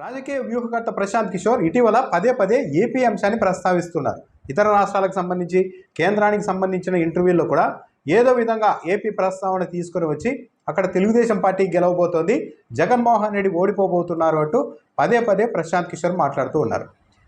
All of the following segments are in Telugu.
రాజకీయ వ్యూహకర్త ప్రశాంత్ కిషోర్ ఇటీవల పదే పదే ఏపీ అంశాన్ని ప్రస్తావిస్తున్నారు. ఇతర రాష్ట్రాలకు సంబంధించి కేంద్రానికి సంబంధించిన ఇంటర్వ్యూల్లో కూడా ఏదో విధంగా ఏపీ ప్రస్తావన తీసుకొని వచ్చి అక్కడ తెలుగుదేశం పార్టీ గెలవబోతోంది జగన్మోహన్ రెడ్డి ఓడిపోబోతున్నారు అంటూ పదే పదే ప్రశాంత్ కిషోర్ మాట్లాడుతూ ఉన్నారు.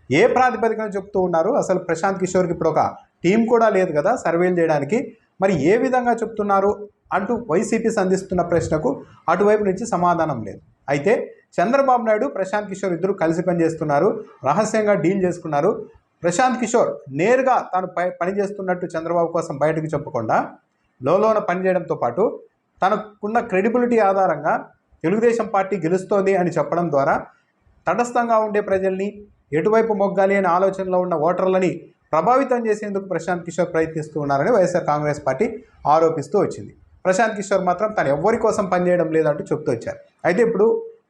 ఏ ప్రాతిపదికన చెప్తూ ఉన్నారు? అసలు ప్రశాంత్ కిషోర్కి ఇప్పుడు ఒక టీం కూడా లేదు కదా సర్వేలు చేయడానికి. మరి ఏ విధంగా చెప్తున్నారు అంటూ వైసీపీ సంధిస్తున్న ప్రశ్నకు అటువైపు నుంచి సమాధానం లేదు. అయితే చంద్రబాబు నాయుడు ప్రశాంత్ కిషోర్ ఇద్దరు కలిసి పనిచేస్తున్నారు రహస్యంగా డీల్ చేసుకున్నారు. ప్రశాంత్ కిషోర్ నేరుగా తాను పై పని చేస్తున్నట్టు చంద్రబాబు కోసం బయటకు చెప్పకుండా లోలోన పనిచేయడంతో పాటు తనకున్న క్రెడిబిలిటీ ఆధారంగా తెలుగుదేశం పార్టీ గెలుస్తోంది అని చెప్పడం ద్వారా తటస్థంగా ఉండే ప్రజల్ని ఎటువైపు మొగ్గాలి అనే ఆలోచనలో ఉన్న ఓటర్లని ప్రభావితం చేసేందుకు ప్రశాంత్ కిషోర్ ప్రయత్నిస్తూ ఉన్నారని వైఎస్ఆర్ కాంగ్రెస్ పార్టీ ఆరోపిస్తూ వచ్చింది. ప్రశాంత్ కిషోర్ మాత్రం తను ఎవ్వరి కోసం పనిచేయడం లేదంటూ చెప్తూ వచ్చారు. అయితే ఇప్పుడు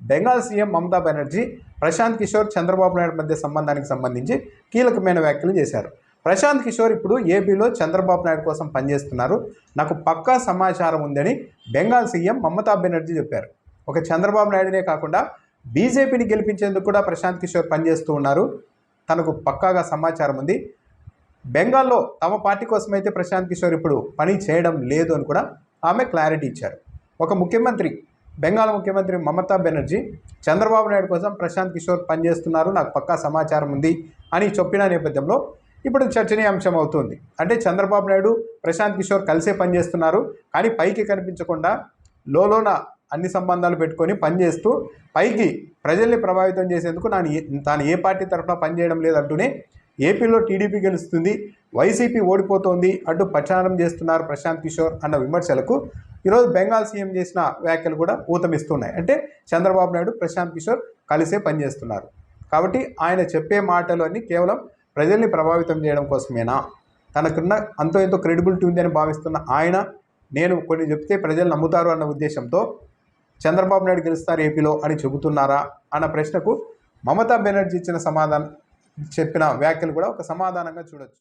బెంగాల్ సీఎం మమతా బెనర్జీ ప్రశాంత్ కిషోర్ చంద్రబాబు నాయుడు మధ్య సంబంధానికి సంబంధించి కీలకమైన వ్యాఖ్యలు చేశారు. ప్రశాంత్ కిషోర్ ఇప్పుడు ఏపీలో చంద్రబాబు నాయుడు కోసం పనిచేస్తున్నారు. నాకు పక్కా సమాచారం ఉందని బెంగాల్ సీఎం మమతా బెనర్జీ చెప్పారు. ఒక చంద్రబాబు నాయుడునే కాకుండా బీజేపీని గెలిపించేందుకు కూడా ప్రశాంత్ కిషోర్ పనిచేస్తూ ఉన్నారు. తనకు పక్కాగా సమాచారం ఉంది. బెంగాల్లో తమ పార్టీ కోసమైతే ప్రశాంత్ కిషోర్ ఇప్పుడు పని చేయడం లేదు అని కూడా ఆమె క్లారిటీ ఇచ్చారు. ఒక ముఖ్యమంత్రి బెంగాల్ ముఖ్యమంత్రి మమతా బెనర్జీ చంద్రబాబు నాయుడు కోసం ప్రశాంత్ కిషోర్ పనిచేస్తున్నారు నాకు పక్కా సమాచారం ఉంది అని చెప్పిన నేపథ్యంలో ఇప్పుడు చర్చనీయాంశం అవుతుంది అంటే చంద్రబాబు నాయుడు ప్రశాంత్ కిషోర్ కలిసే పనిచేస్తున్నారు కానీ పైకి కనిపించకుండా లోలోన అన్ని సంబంధాలు పెట్టుకొని పనిచేస్తూ పైకి ప్రజల్ని ప్రభావితం చేసేందుకు నాను ఏ- తాను ఏ పార్టీ తరఫున పనిచేయడం లేదంటూనే ఏపీలో టీడీపీ గెలుస్తుంది వైసీపీ ఓడిపోతోంది అంటూ ప్రచారం చేస్తున్నారు ప్రశాంత్ కిషోర్ అన్న విమర్శలకు ఈరోజు బెంగాల్ సీఎం చేసిన వ్యాఖ్యలు కూడా ఊతమిస్తున్నాయి. అంటే చంద్రబాబు నాయుడు ప్రశాంత్ కిషోర్ కలిసే పనిచేస్తున్నారు కాబట్టి ఆయన చెప్పే మాటలు అన్నీ కేవలం ప్రజల్ని ప్రభావితం చేయడం కోసమేనా? తనకున్న అంతో ఎంతో క్రెడిబిలిటీ ఉంది అని భావిస్తున్న ఆయన నేను కొన్ని చెప్తే ప్రజలు నమ్ముతారు అన్న ఉద్దేశంతో చంద్రబాబు నాయుడు గెలుస్తారు ఏపీలో అని చెబుతున్నారా? అన్న ప్రశ్నకు మమతా బెనర్జీ ఇచ్చిన సమాధానం చెప్పిన వ్యాఖ్యలు కూడా ఒక సమాధానంగా చూడొచ్చు.